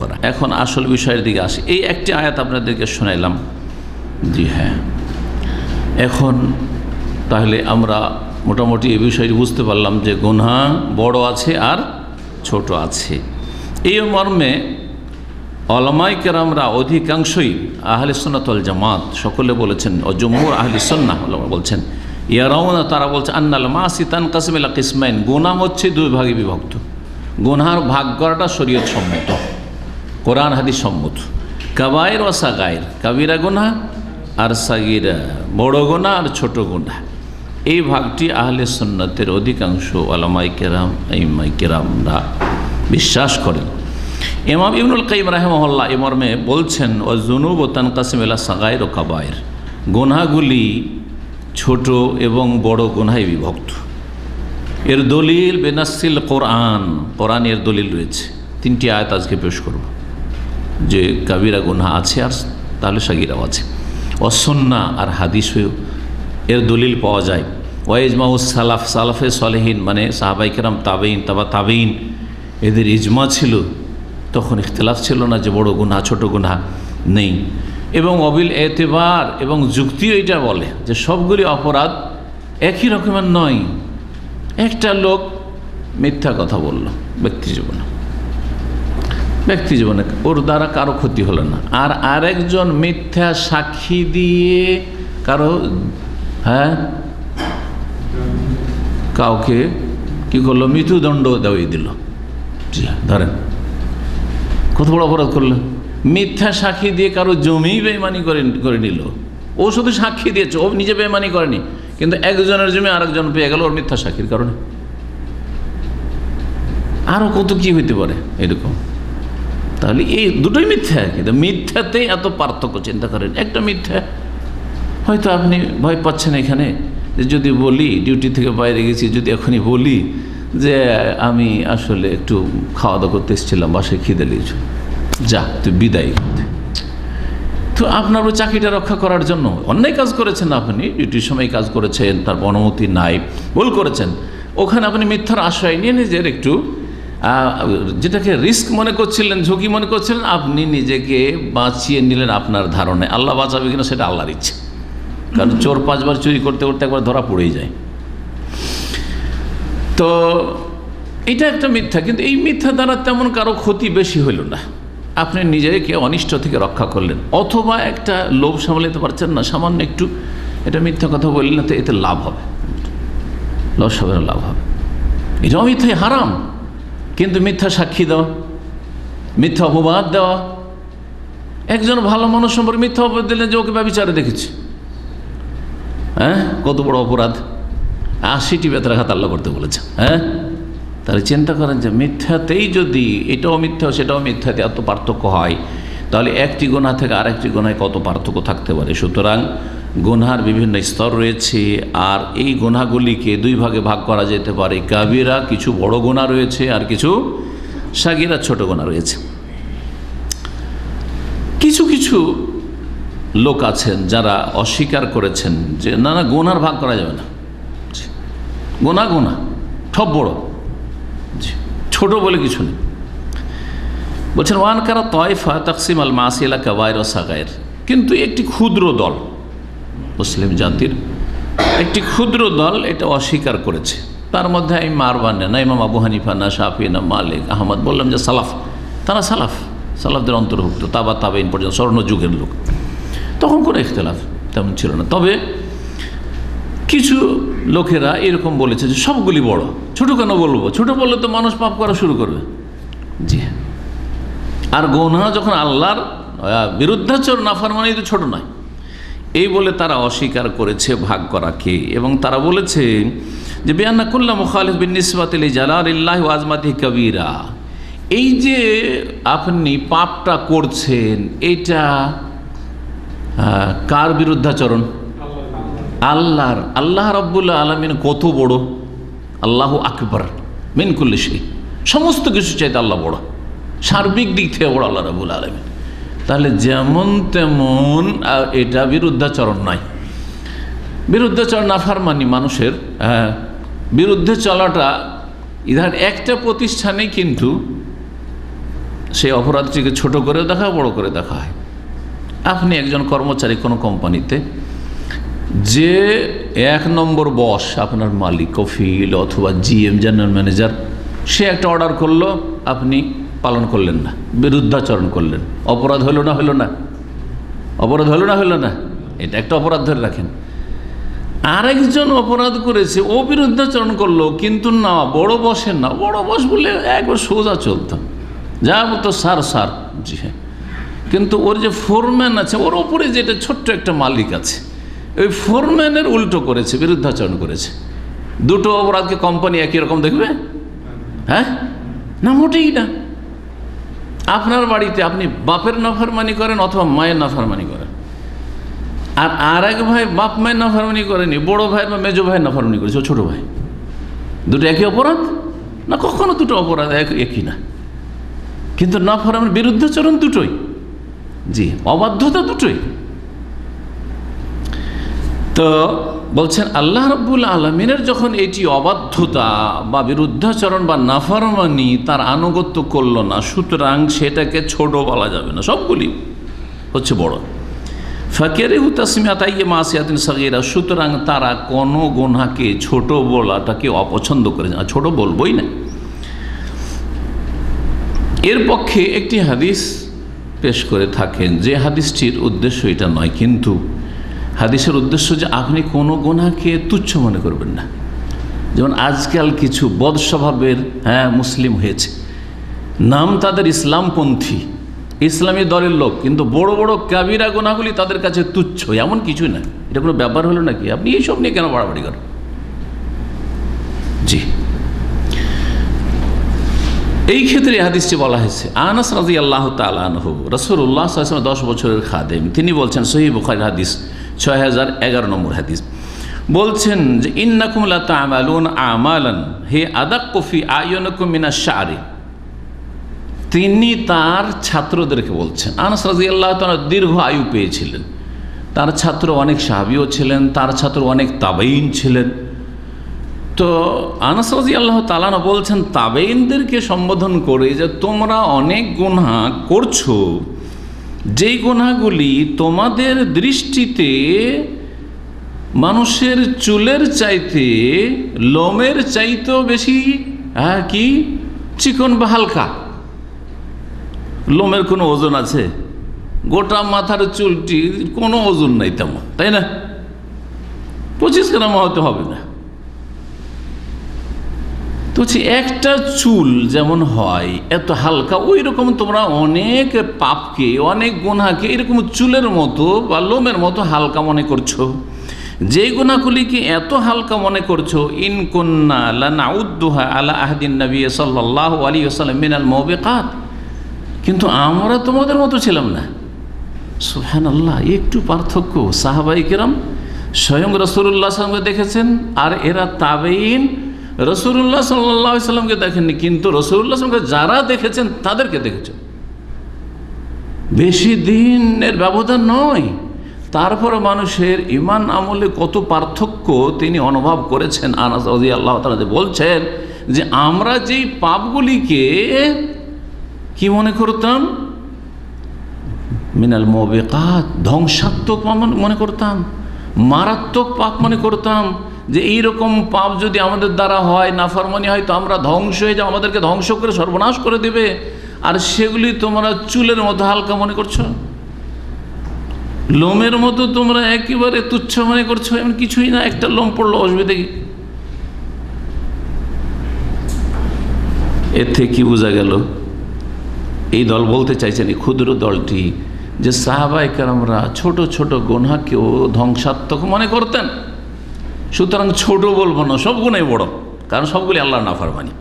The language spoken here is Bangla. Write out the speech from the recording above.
করা। এখন আসল বিষয়ের দিকে আসি। এই একটি আয়াত আপনাদেরকে শোনাইলাম। জি হ্যাঁ। এখন তাহলে আমরা মোটামুটি এই বিষয়টি বুঝতে পারলাম যে গুনহা বড় আছে আর ছোট আছে। এই মর্মে অলমাই কেরামরা অধিকাংশই আহলে সন্ন্যতল জামাত, সকলে বলেছেন জম্মুর আহলি সন্না বলছেন, ইয়ারাউনা, তারা বলছে, আন্নাল মাসি তান কাসমিলা কিসমাইন, গুনাহ হচ্ছে দুই ভাগে বিভক্ত। গুনহার ভাগ করাটা শরীয়ত সম্মত। কোরআন হাদিস সম্মত। কাবায়ের ও সাগায়ের, কাবিরা গুনা আর সাগিরা, বড় গোনা আর ছোট গোনা এই ভাগটি আহলে সন্ন্যতের অধিকাংশ আলামাই কেরাম ইমাই কেরামরা বিশ্বাস করেন। ইমাম ইবনুল কাইম রাহেমহল্লা এ মর্মে বলছেন ও জুনুব ও তানকাসিম এলা সাগায়ের ও কাবায়ের। গোনাগুলি ছোট এবং বড় গোনায় বিভক্ত। এর দলিল বেনাসিল কোরআন কোরআন এর দলিল রয়েছে। তিনটি আয়াত আজকে পেশ করব। যে কাবিরা গুনা আছে আর তাহলে সাগিরাও আছে। অসন্না আর হাদিস হয়েও এর দলিল পাওয়া যায়। ওয়াইজমাউস সালাফ, সালাফে সলেহীন মানে সাহাবাইকেরাম তাবেইন তাবা তাবেইন এদের ইজমা ছিল, তখন ইখতলাফ ছিল না যে বড় গুনা ছোট গুনা নেই। এবং অবিল এতেবার এবং যুক্তিও এটা বলে যে সবগুলি অপরাধ একই রকমের নয়। একটা লোক মিথ্যা কথা বলল ব্যক্তি জীবনে। ব্যক্তি জীবনে ওর দ্বারা কারও ক্ষতি হলো না। আর আরেকজন মিথ্যা সাক্ষী দিয়ে কারও হ্যাঁ? কাউকে কি করল? মৃত্যুদণ্ড দেওয়াই দিল। জি, ধরেন। কত বড় অপরাধ করল? মিথ্যা সাক্ষী দিয়ে কারও জমি বেমানি করে করে নিল। ও শুধু সাক্ষী দিয়েছে, ও নিজে বেমানি করেনি। কিন্তু একজনের জমি আরেকজন পেয়ে গেল ওর মিথ্যা সাক্ষীর কারণে। আরও কত কি হইতে পারে এরকম? তাহলে এই দুটোই মিথ্যা কিন্তু মিথ্যাতেই এত পার্থক্য, চিন্তা করেন, একটা মিথ্যা। হয়তো আপনি ভয় পাচ্ছেন এখানে যে যদি বলি ডিউটি থেকে বাইরে গেছি, যদি এখনই বলি যে আমি আসলে একটু খাওয়া দাওয়া করতে এসেছিলাম, বাসায় খিদে লিয়েছ যা, তুই বিদায় তো আপনার ওই চাকরিটা রক্ষা করার জন্য অন্যায় কাজ করেছেন আপনি? ডিউটির সময় কাজ করেছেন, তার অনুমতি নাই, ভুল করেছেন। ওখানে আপনি মিথ্যার আশ্রয় নিয়ে নিজের একটু যেটাকে রিস্ক মনে করছিলেন, ঝুঁকি মনে করছিলেন, আপনি নিজেকে বাঁচিয়ে নিলেন আপনার ধারণায়। আল্লাহ বাঁচাবে কিনা সেটা আল্লাহর ইচ্ছে। কারণ চোর পাঁচবার চুরি করতে করতে একবার ধরা পড়েই যায়। তো এটা একটা মিথ্যা, কিন্তু এই মিথ্যা দ্বারা তেমন কারও ক্ষতি বেশি হইল না। আপনি নিজেকে অনিষ্ট থেকে রক্ষা করলেন। অথবা একটা লোভ সামলাতে পারছেন না, সামান্য একটু। এটা মিথ্যা কথা বললেন না তো এতে লাভ হবে। লস হবে না, লাভ হবে। এটাও মিথ্যাই হারাম। কিন্তু মিথ্যা সাক্ষী দেওয়া, মিথ্যা অপবাদ দেওয়া, একজন ভালো মানুষ সম্পর্কে মিথ্যা অপবাদ দিলেন যে ওকে ব্যবচারে দেখেছি? হ্যাঁ? কত বড় অপরাধ? আশিটি বেতরাঘাত আল্লাহ করতে বলেছে হ্যাঁ? তাহলে চিন্তা করেন যে মিথ্যাতেই যদি এটাও মিথ্যা, সেটাও মিথ্যাতে এত পার্থক্য হয়, তাহলে একটি গোনা থেকে আরেকটি গোনায় কত পার্থক্য থাকতে পারে? সুতরাং গুনহার বিভিন্ন স্তর রয়েছে, আর এই গুনাগুলিকে দুই ভাগে ভাগ করা যেতে পারে। কাবিরা কিছু বড় গোনা রয়েছে, আর কিছু সাগিরা ছোট গোনা রয়েছে। কিছু কিছু লোক আছেন যারা অস্বীকার করেছেন যে, না না গোনার ভাগ করা যাবে না। গোনা গোনা সব বড়। ছোট বলে কিছু নেই। বলছেন, ওয়ান কারা তয়ফা তাকসিম আল মাসিলা কাবায়ের সাগায়ের। কিন্তু একটি ক্ষুদ্র দল। মুসলিম জাতির একটি ক্ষুদ্র দল এটা অস্বীকার করেছে। তার মধ্যে আমি মারবানে না ইমাম আবু হানিফা, না শাফি, না মালিক, আহমদ বললাম যে সালাফ। তারা সালাফ, সালাফদের অন্তর্ভুক্ত, তাবা তাবেইন পর্যন্ত স্বর্ণযুগের লোক। তখন কোনো ইখতলাফ তেমন ছিল না। তবে কিছু লোকেরা এরকম বলেছে যে সবগুলি বড়, ছোট কেন বলব? ছোট বললে তো মানুষ পাপ করা শুরু করবে। জি আর গৌনা যখন আল্লাহর বিরুদ্ধাচর নাফার মানে তো ছোট নয়। এই বলে তারা অস্বীকার করেছে, ভাগ করাকে এবং তারা বলেছে যে বেয়ান্না কুল্লা মুখালিফ বিন নিসবাতিল জালাল ইল্লাহ আজমাতি কবিরা। এই যে আপনি পাপটা করছেন, এটা কার বিরুদ্ধাচরণ? আল্লাহর। আল্লাহ রব্বুল্লা আলমিন কত বড়? আল্লাহ আকবর মিনকুল্লি সেই সমস্ত কিছু চাইতে আল্লাহ বড়। সার্বিক দিক থেকে বড় আল্লাহ রবুল আলমিন। তাহলে যেমন তেমন এটা বিরুদ্ধাচরণ নয় বিরুদ্ধাচরণ নাফারমানি মানুষের বিরুদ্ধে চলাটা, ইধার একটা প্রতিষ্ঠানে কিন্তু সেই অপরাধটিকে ছোট করেও দেখা হয় বড় করে দেখা হয়। আপনি একজন কর্মচারী কোনো কোম্পানিতে, যে এক নম্বর বস, আপনার মালিক, কফিল অথবা জিএম, জেনারেল ম্যানেজার, সে একটা অর্ডার করল, আপনি পালন করলেন না, বিরুদ্ধাচরণ করলেন। অপরাধ হলো না হলো না। অপরাধ হলো না হলো না। এটা একটা অপরাধ ধরে রাখেন। আরেকজন অপরাধ করেছে, ও বিরুদ্ধাচরণ করল, কিন্তু না, বড় বসের না। বড় বস বলে একবার সোজা চলতো। যা বলতো সার সার জি হ্যাঁ। কিন্তু ওর যে ফোরম্যান আছে, ওর ওপরে যেটা ছোট্ট একটা মালিক আছে, ওই ফোরম্যানের উল্টো করেছে, বিরুদ্ধাচরণ করেছে। দুটো অপরাধকে কোম্পানি একই রকম দেখবে? হ্যাঁ? না, মোটেই না। আপনার বাড়িতে আপনি বাপের নাফরমানি করেন অথবা মায়ের নাফরমানি করেন। আর আর এক ভাই বাপ মায়ের নাফরমানি করেনি, বড় ভাই বা মেজো ভাইয়ের নাফরমানি করেছে ছোটো ভাই। দুটো একই অপরাধ? না, কখনো দুটো অপরাধ এক একই না। কিন্তু নাফরমানের বিরুদ্ধাচরণ দুটোই। জি, অবাধ্যতা দুটোই। তো বলছেন, আল্লাহ রব্বুল আলমিনের যখন এটি অবাধ্যতা বা বিরুদ্ধাচরণ বা নাফরমানি তার আনুগত্য করল না, সুতরাং সেটাকে ছোট বলা যাবে না। সবগুলি হচ্ছে বড়। ফাকেরে হুতাসমিয়া তাইয়ে মাসিয়াতিন সাগিরা সুতরাং তারা কোনো গোনাকে ছোট বলাটাকে অপছন্দ করে না, ছোট বলবই না। এর পক্ষে একটি হাদিস পেশ করে থাকেন, যে হাদিসটির উদ্দেশ্য এটা নয়, কিন্তু হাদিসের উদ্দেশ্য যে আপনি কোনো গোনাকে তুচ্ছ মনে করবেন না। যেমন আজকাল কিছু বদ স্বভাবের হ্যাঁ মুসলিম হয়েছে। নাম তাদের ইসলামপন্থী, ইসলামী দলের লোক, কিন্তু বড় বড় কাবিরা গোনাগুলি তাদের কাছে তুচ্ছ, এমন কিছুই না। এটা কোনো ব্যাপার হলো নাকি? আপনি এইসব নিয়ে কেন বাড়াবাড়ি করেন? জি। এই ক্ষেত্রে হাদিসটি বলা হয়েছে, আনাস রাজি আল্লাহ তালানহ রসুল্লাহ দশ বছরের খাদেম, তিনি বলছেন সহি বুখারি হাদিস ছয় হাজার এগারো নম্বর হাদিস। বলছেন যে ইন্নাকুমলা তামালুন আমালান, হে আদাক কফি আয়নকুমিনা শারে। তিনি তার ছাত্রদেরকে বলছেন, আনাস রাজি আল্লাহ তালা দীর্ঘ আয়ু পেয়েছিলেন। তার ছাত্র অনেক সাহাবিও ছিলেন, তার ছাত্র অনেক তাবাইন ছিলেন। তো আনাস রাজি আল্লাহ তালানা বলছেন তাবেইনদেরকে সম্বোধন করে যে তোমরা অনেক গুণা করছ যেই গুণাগুলি তোমাদের দৃষ্টিতে মানুষের চুলের চাইতে, লোমের চাইতেও বেশি হ্যাঁ কি? চিকন বা হালকা। লোমের কোনো ওজন আছে? গোটা মাথার চুলটি কোনো ওজন নাই তেমন, তাই না? পঁচিশ গ্রাম হয়তো হবে না। তো হচ্ছে একটা চুল যেমন হয়, এত হালকা ওই রকম তোমরা অনেক পাপকে, অনেক গুণাকে এরকম চুলের মতো বা লোমের মতো হালকা মনে করছ। যে গুণাগুলিকে এত হালকা মনে করছ, ইন কন্যা লাউদ্দোহা আলা আহদিন নবী সাল্লাহ আলী আসালাম মিনাল মবেকাত। কিন্তু আমরা তোমাদের মতো ছিলাম না। সুহান আল্লাহ একটু পার্থক্য, সাহাবাই কিরাম স্বয়ং রসুল্লাহ সালামকে দেখেছেন, আর এরা তাবেইন রসুল্লাহ সাল্লাহ সাল্লামকে দেখেননি, কিন্তু রসুল্লাহ সাল্লামকে যারা দেখেছেন, তাদেরকে দেখেছেন। বেশি দিনের ব্যবধান নয় তারপরে মানুষের ইমান আমলে কত পার্থক্য তিনি অনুভব করেছেন। আনাজ আল্লাহ তালাজে বলছেন যে, আমরা যেই পাপগুলিকে কি মনে করতাম? মিনাল মোবেকাত, ধ্বংসাত্মক মনে করতাম, মারাত্মক পাপ মনে করতাম যে এইরকম পাপ যদি আমাদের দ্বারা হয়, নাফরমানি হয়, তো আমরা ধ্বংস হয়ে যাও আমাদেরকে ধ্বংস করে, সর্বনাশ করে দেবে। আর সেগুলি তোমরা চুলের মতো হালকা মনে করছ? লোমের মতো তোমরা একেবারে তুচ্ছ মনে করছ, এমন কিছুই না, একটা লোম পড়ল অসুবিধা কি এর থেকে কি বোঝা গেল, এই দল বলতে চাইছেন এই ক্ষুদ্র দলটি, যে সাহাবাইকার আমরা ছোট ছোট গোনাকেও ধ্বংসাত্মক মনে করতেন। সুতরাং ছোট বলব না সবগুলোই বড় কারণ সবগুলি আল্লাহ নাফারমানি।